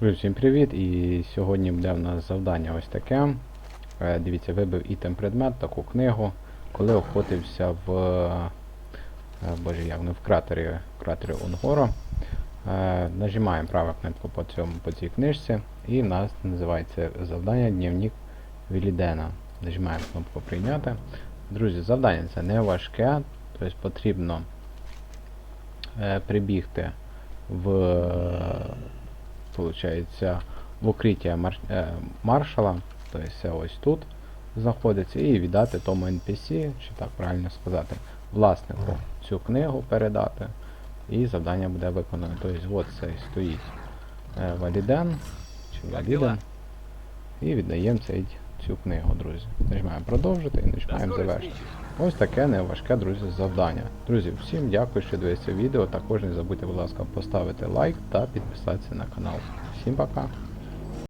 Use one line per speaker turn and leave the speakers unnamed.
Друзі, всім привіт! І сьогодні буде в нас завдання ось таке. Е, Дивіться, вибив ітем предмет, таку книгу, коли охотився в. е, Боже, як не в кратері, в кратері Унгоро. Е, Нажимаємо праву кнопку по, цьому, по цій книжці, і в нас називається завдання Дневник Вілідена. Нажимаємо кнопку прийняти. Друзі, завдання це не важке, тобто потрібно прибігти в получається, в укриття мар е, маршала, тобто це ось тут знаходиться, і віддати тому NPC, чи так правильно сказати, власнику цю книгу передати, і завдання буде виконане. Тобто, от це стоїть е, Валіден, чи Валіден, і віддаємо цей, цю книгу, друзі. Нажимаємо продовжити і нажимаємо завершити. Ось таке неважке, друзі, завдання. Друзі, всім дякую, що дивиться відео. Також не забудьте, будь ласка, поставити лайк та підписатися на канал. Всім пока!